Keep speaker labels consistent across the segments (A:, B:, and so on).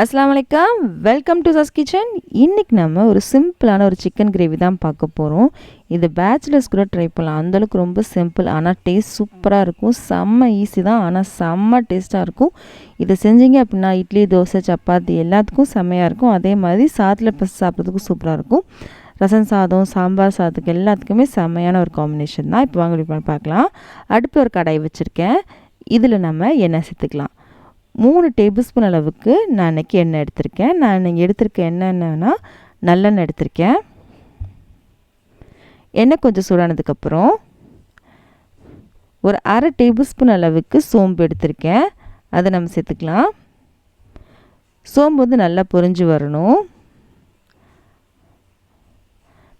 A: அஸ்லாம் வலைக்கம் welcome to சஸ் kitchen இன்றைக்கி நம்ம ஒரு சிம்பிளான ஒரு சிக்கன் கிரேவி தான் பார்க்க போகிறோம் இது பேச்சுலர்ஸ் கூட ட்ரை பண்ணலாம். அந்தளவுக்கு ரொம்ப சிம்பிள் ஆனால் டேஸ்ட் சூப்பராக இருக்கும். செம்ம ஈஸி தான் ஆனால் செம்ம டேஸ்ட்டாக இருக்கும். இதை செஞ்சீங்க அப்படின்னா இட்லி தோசை சப்பாத்தி எல்லாத்துக்கும் செம்மையாக இருக்கும். அதே மாதிரி சாத்தில் பஸ் சாப்பிட்றதுக்கும் சூப்பராக இருக்கும். ரசம் சாதம் சாம்பார் சாதத்துக்கு எல்லாத்துக்குமே செம்மையான ஒரு காம்பினேஷன் தான். இப்போ வாங்க பார்க்கலாம். அடுப்பு ஒரு கடாய் வச்சுருக்கேன். இதில் நம்ம எண்ணெய் சேர்த்துக்கலாம். மூணு டேபிள் ஸ்பூன் அளவுக்கு நான் இன்றைக்கி எண்ணெய் எடுத்திருக்கேன். நான் இன்றைக்கி எடுத்திருக்க எண்ணெய் நல்லெண்ணெய் எடுத்திருக்கேன். எண்ணெய் கொஞ்சம் சூடானதுக்கப்புறம் ஒரு அரை டேபிள் ஸ்பூன் அளவுக்கு சோம்பு எடுத்திருக்கேன். அதை நம்ம சேர்த்துக்கலாம். சோம்பு வந்து நல்லா பொரிஞ்சு வரணும்.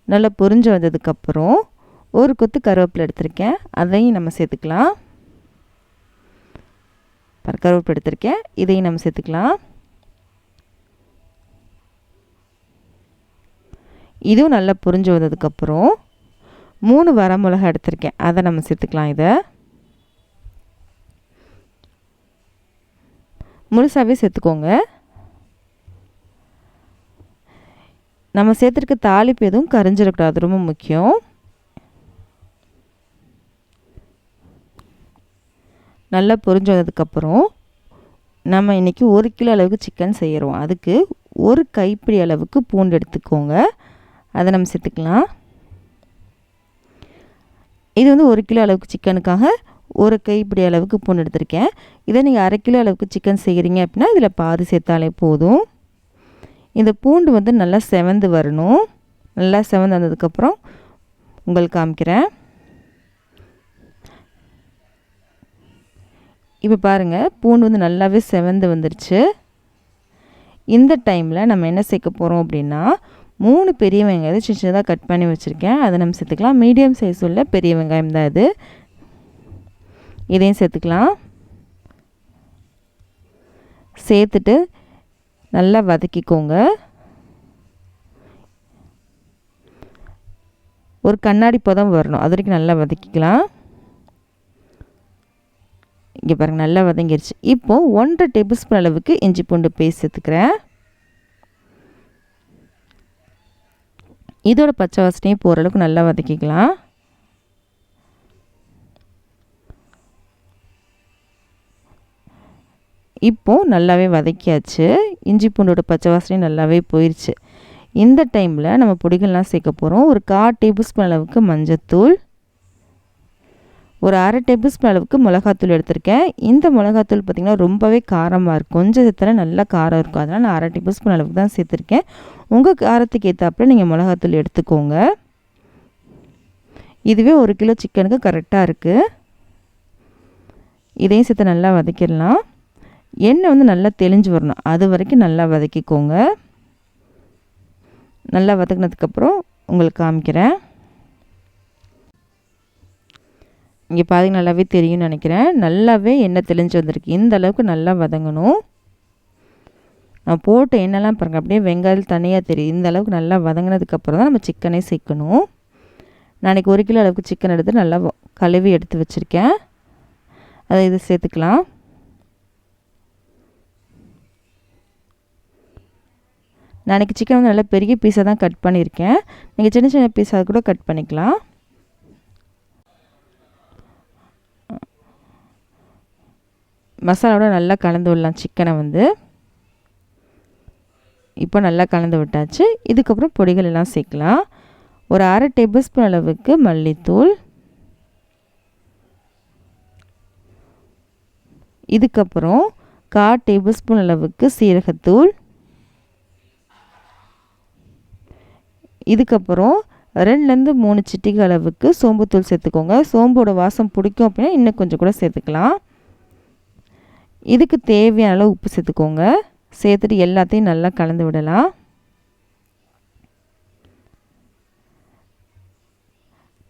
A: நல்லா பொரிஞ்சு வந்ததுக்கப்புறம் ஒரு கொத்து கருவேப்பிலை எடுத்திருக்கேன். அதையும் நம்ம சேர்த்துக்கலாம். கருவேப்பிலை எடுத்திருக்கேன் இதையும் நம்ம சேர்த்துக்கலாம். இதுவும் நல்லா புரிஞ்சு வந்ததுக்கப்புறம் மூணு வரமிளகா எடுத்திருக்கேன். அதை நம்ம சேர்த்துக்கலாம் இதை. முழுசாகவே சேர்த்துக்கோங்க. நம்ம சேர்த்துருக்க தாளிப்பு எதுவும் கரைஞ்சிடக்கூடாது. ரொம்ப முக்கியம். நல்லா பொரிஞ்சு வந்ததுக்கப்புறம் நம்ம இன்றைக்கி ஒரு கிலோ அளவுக்கு சிக்கன் செய்கிறோம் அதுக்கு ஒரு கைப்பிடி அளவுக்கு பூண்டு எடுத்துக்கோங்க. அதை நம்ம சேர்த்துக்கலாம். இது வந்து ஒரு கிலோ அளவுக்கு சிக்கனுக்காக ஒரு கைப்பிடி அளவுக்கு பூண்டு எடுத்திருக்கேன். இதை நீங்கள் அரை கிலோ அளவுக்கு சிக்கன் செய்கிறீங்க அப்படின்னா இதில் பாதி சேர்த்தாலே போதும். இந்த பூண்டு வந்து நல்லா செவந்து வரணும். நல்லா செவந்து வந்ததுக்கப்புறம் உங்களுக்கு காமிக்கிறேன். இப்போ பாருங்கள் பூண்டு வந்து நல்லாவே செவந்து வந்துருச்சு. இந்த டைமில் நம்ம என்ன சேர்க்க போகிறோம் அப்படின்னா மூணு பெரிய வெங்காயம் சின்ன சின்னதாக கட் பண்ணி வச்சுருக்கேன். அதை நம்ம சேர்த்துக்கலாம். மீடியம் சைஸ் உள்ள பெரிய வெங்காயம் தான் இது. இதையும் சேர்த்துக்கலாம். சேர்த்துட்டு நல்லா வதக்கிக்கோங்க. ஒரு கண்ணாடி பதம் வரணும். அது வரைக்கும் நல்லா வதக்கிக்கலாம். இங்கே பாருங்கள் நல்லா வதங்கிருச்சு. இப்போது ஒன்றரை டேபிள் ஸ்பூன் அளவுக்கு இஞ்சி பூண்டு பேஸ்ட் சேர்த்துக்கிறேன். இதோட பச்சை வாசனையும் போகிற அளவுக்கு நல்லா வதக்கிக்கலாம். இப்போது நல்லாவே வதக்கியாச்சு. இஞ்சி பூண்டோட பச்சை வாசனையும் நல்லாவே போயிடுச்சு இந்த டைமில் நம்ம பொடிகள்லாம் சேர்க்க போகிறோம் ஒரு கால் டேபிள் ஸ்பூன் அளவுக்கு மஞ்சத்தூள். ஒரு அரை டேபிள் ஸ்பூன் அளவுக்கு மிளகாத்தூள் எடுத்திருக்கேன். இந்த மிளகாத்தூள் பார்த்திங்கன்னா ரொம்பவே காரமாக இருக்கும். கொஞ்சம் சேர்த்தால நல்லா காரம் இருக்கும். அதனால் நான் அரை டேபிள் ஸ்பூன் அளவுக்கு தான் சேர்த்துருக்கேன். உங்கள் காரத்துக்கு ஏற்றாப்புல நீங்கள் மிளகாத்தூள் எடுத்துக்கோங்க. இதுவே ஒரு கிலோ சிக்கனுக்கு கரெக்டாக இருக்குது இதையும் சேர்த்து நல்லா வதக்கிடலாம். எண்ணெய் வந்து நல்லா தெளிஞ்சு வரணும். அது வரைக்கும் நல்லா வதக்கிக்கோங்க. நல்லா வதக்கினதுக்கப்புறம் உங்களுக்கு காமிக்கிறேன். இங்கே பாருங்க நல்லாவே தெரியும்னு நினைக்கிறேன். நல்லாவே எண்ணெய் தெளிஞ்சு வந்திருக்கு. இந்த அளவுக்கு நல்லா வதங்கணும். நான் போட்ட எண்ணெய்லாம் பாருங்கள் அப்படியே வெங்காயம் தனியாக தெரியும் இந்த அளவுக்கு நல்லா வதங்கினதுக்கப்புறம் தான் நம்ம சிக்கனே சேர்க்கணும். நான் ஒரு கிலோ அளவுக்கு சிக்கன் எடுத்து நல்லா கழுவி எடுத்து வச்சுருக்கேன். அதை இது சேர்த்துக்கலாம். நான் சிக்கன் வந்து நல்லா பெரிய பீஸாக தான் கட் பண்ணியிருக்கேன். நீங்கள் சின்ன சின்ன பீஸாக கூட கட் பண்ணிக்கலாம். மசாலாவோட நல்லா கலந்து விடலாம் சிக்கனை வந்து. இப்போ நல்லா கலந்து விட்டாச்சு. இதுக்கப்புறம் பொடிகள் எல்லாம் சேர்க்கலாம். ஒரு அரை டேபிள் ஸ்பூன் அளவுக்கு மல்லித்தூள். இதுக்கப்புறம் கா டேபிள் ஸ்பூன் அளவுக்கு சீரகத்தூள். இதுக்கப்புறம் ரெண்டுலேருந்து மூணு சிட்டிக்கு அளவுக்கு சோம்புத்தூள் சேர்த்துக்கோங்க. சோம்போட வாசம் பிடிக்கும் அப்படின்னா இன்னும் கொஞ்சம் கூட சேர்த்துக்கலாம். இதுக்கு தேவையான அளவு உப்பு சேர்த்துக்கோங்க. சேர்த்துட்டு எல்லாத்தையும் நல்லா கலந்து விடலாம்.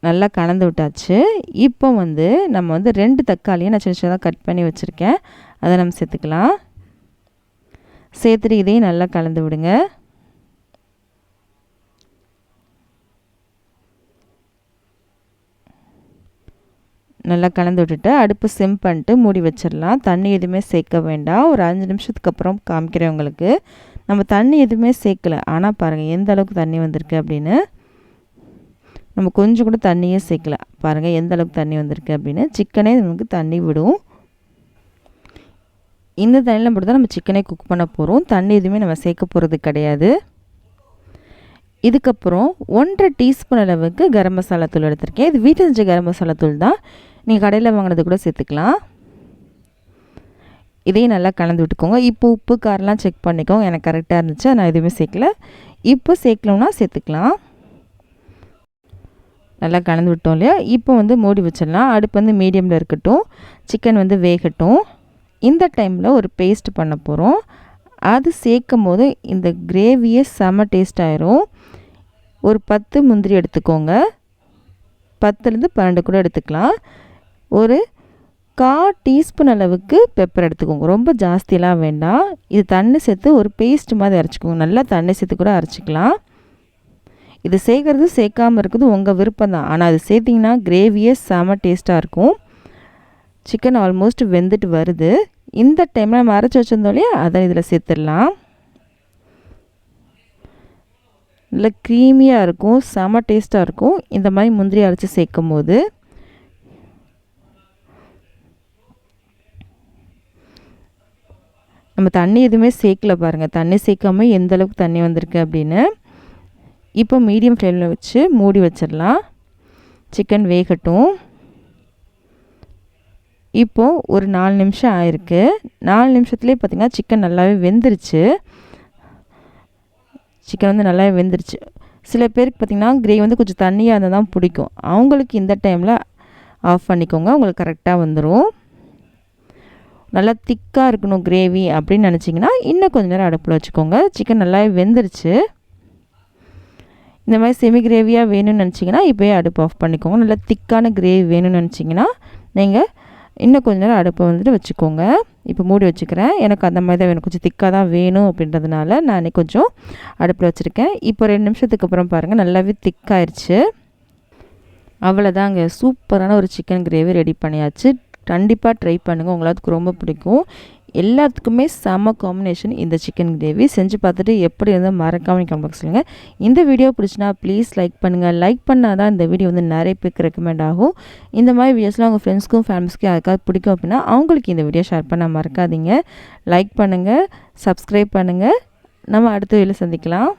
A: நல்லா கலந்து விட்டாச்சு. இப்போ வந்து நம்ம வந்து ரெண்டு தக்காளியை நான் சின்ன சின்னதாக கட் பண்ணி வச்சுருக்கேன். அதை நம்ம சேர்த்துக்கலாம். சேர்த்துட்டு இதையும் நல்லா கலந்து விடுங்க. நல்லா கலந்து விட்டுட்டு அடுப்பு சிம் பண்ணிட்டு மூடி வச்சிடலாம். தண்ணி எதுவுமே சேர்க்க வேண்டாம். ஒரு அஞ்சு நிமிஷத்துக்கு அப்புறம் காமிக்கிறேன் உங்களுக்கு. நம்ம தண்ணி எதுவுமே சேர்க்கல. ஆனால் பாருங்கள் எந்த அளவுக்கு தண்ணி வந்திருக்கு அப்படின்னு. நம்ம கொஞ்சம் கூட தண்ணியே சேர்க்கல. பாருங்கள் எந்த அளவுக்கு தண்ணி வந்திருக்கு அப்படின்னு. சிக்கனே நமக்கு தண்ணி விடும். இந்த தண்ணியில் மட்டும் தான் நம்ம சிக்கனே குக் பண்ண போகிறோம் தண்ணி எதுவுமே நம்ம சேர்க்க போகிறது கிடையாது. இதுக்கப்புறம் ஒன்றரை டீஸ்பூன் அளவுக்கு கரம் மசாலா தூள் எடுத்திருக்கேன். இது வீட்டில் செஞ்ச கரம் மசாலா தூள் தான். நீங்கள் கடையில் வாங்கினது கூட சேர்த்துக்கலாம். இதையும் நல்லா கலந்து விட்டுக்கோங்க. இப்போ உப்பு காரெலாம் செக் பண்ணிக்கோங்க. எனக்கு கரெக்டாக இருந்துச்சு? நான் எதுவுமே சேர்க்கல. இப்போ சேர்க்கலோன்னா சேர்த்துக்கலாம். நல்லா கலந்து விட்டோம் இல்லையா? இப்போ வந்து மூடி வச்சிடலாம். அடுப்பு வந்து மீடியமில் இருக்கட்டும். சிக்கன் வந்து வேகட்டும். இந்த டைமில் ஒரு பேஸ்ட் பண்ண போகிறோம் அது சேர்க்கும் போது இந்த கிரேவியே செம டேஸ்ட் ஆயிரும். ஒரு பத்து முந்திரி எடுத்துக்கோங்க. பத்துலேருந்து பன்னெண்டு கூட எடுத்துக்கலாம். ஒரு கா டீஸ்பூன் அளவுக்கு பெப்பர் எடுத்துக்கோங்க. ரொம்ப ஜாஸ்தியெலாம் வேண்டாம். இது தண்ணி சேர்த்து ஒரு பேஸ்ட் மாதிரி அரைச்சிக்கோங்க. நல்லா தண்ணி சேர்த்து கூட அரைச்சிக்கலாம். இது சேர்க்குறது சேர்க்காமல் இருக்குது உங்கள் விருப்பம் தான். ஆனால் அது சேர்த்திங்கன்னா கிரேவியே செம டேஸ்ட்டாக இருக்கும். சிக்கன் ஆல்மோஸ்ட் வெந்துட்டு வருது. இந்த டைமில் நம்ம அரைச்சி வச்சுருந்தோம் இல்லையா? அதை இதில் சேர்த்துடலாம். நல்லா க்ரீமியாக இருக்கும். செம டேஸ்ட்டாக இருக்கும். இந்த மாதிரி முந்திரி அரைச்சி சேர்க்கும் போது நம்ம தண்ணி எதுவுமே சேர்க்கல பாருங்கள் தண்ணி சேர்க்காம எந்த அளவுக்கு தண்ணி வந்திருக்கு அப்படின்னு இப்போ மீடியம் ஃப்ளேமில் வச்சு மூடி வச்சிடலாம். சிக்கன் வேகட்டும். இப்போது ஒரு நாலு நிமிஷம் ஆயிருக்கு. நாலு நிமிஷத்துலேயே பார்த்திங்கன்னா சிக்கன் நல்லாவே வெந்துருச்சு. சிக்கன் வந்து நல்லாவே வெந்துருச்சு. சில பேருக்கு பார்த்திங்கன்னா கிரேவி வந்து கொஞ்சம் தண்ணியாக இருந்தால் தான் பிடிக்கும். அவங்களுக்கு இந்த டைமில் ஆஃப் பண்ணிக்கோங்க. உங்களுக்கு கரெக்டாக வந்துடும் நல்லா திக்காக இருக்கணும் கிரேவி அப்படின்னு நினச்சிங்கன்னா இன்னும் கொஞ்சம் நேரம் அடுப்பில் வச்சுக்கோங்க. சிக்கன் நல்லாவே வெந்துருச்சு. இந்த மாதிரி செமி கிரேவியாக வேணும்னு நினச்சிங்கன்னா இப்போயே அடுப்பு ஆஃப் பண்ணிக்கோங்க. நல்லா திக்கான கிரேவி வேணும்னு நினச்சிங்கன்னா நீங்கள் இன்னும் கொஞ்சம் நேரம் அடுப்பை வந்துட்டு வச்சுக்கோங்க. இப்போ மூடி வச்சுக்கிறேன். எனக்கு அந்த மாதிரி தான் வேணும். கொஞ்சம் திக்காக தான் வேணும் அப்படின்றதுனால நான் கொஞ்சம் அடுப்பில் வச்சுருக்கேன். இப்போ ரெண்டு நிமிஷத்துக்கு அப்புறம் பாருங்கள் நல்லாவே திக்காயிருச்சு அவ்வளோதாங்க சூப்பரான ஒரு சிக்கன் கிரேவி ரெடி பண்ணியாச்சு. கண்டிப்பாக ட்ரை பண்ணுங்கள் உங்களுக்கு ரொம்ப பிடிக்கும். எல்லாத்துக்குமே செம்ம காம்பினேஷன் இந்த சிக்கன் கிரேவி செஞ்சு பார்த்துட்டு எப்படி இருந்தால் மறக்காமல் கமெண்ட் சொல்லுங்கள் இந்த வீடியோ பிடிச்சினா ப்ளீஸ் லைக் பண்ணுங்கள் லைக் பண்ணால் தான் இந்த வீடியோ வந்து நிறைய பேருக்கு ரெக்கமெண்ட் ஆகும். இந்த மாதிரி வீடியோஸ்லாம் உங்கள் ஃப்ரெண்ட்ஸ்க்கும் ஃபேமிலிஸ்க்கும் யாருக்காவது பிடிக்கும் அப்படின்னா அவங்களுக்கு இந்த வீடியோ ஷேர் பண்ண மறக்காதீங்க. லைக் பண்ணுங்கள் சப்ஸ்கிரைப் பண்ணுங்கள் நம்ம அடுத்த வீடியோ சந்திக்கலாம்.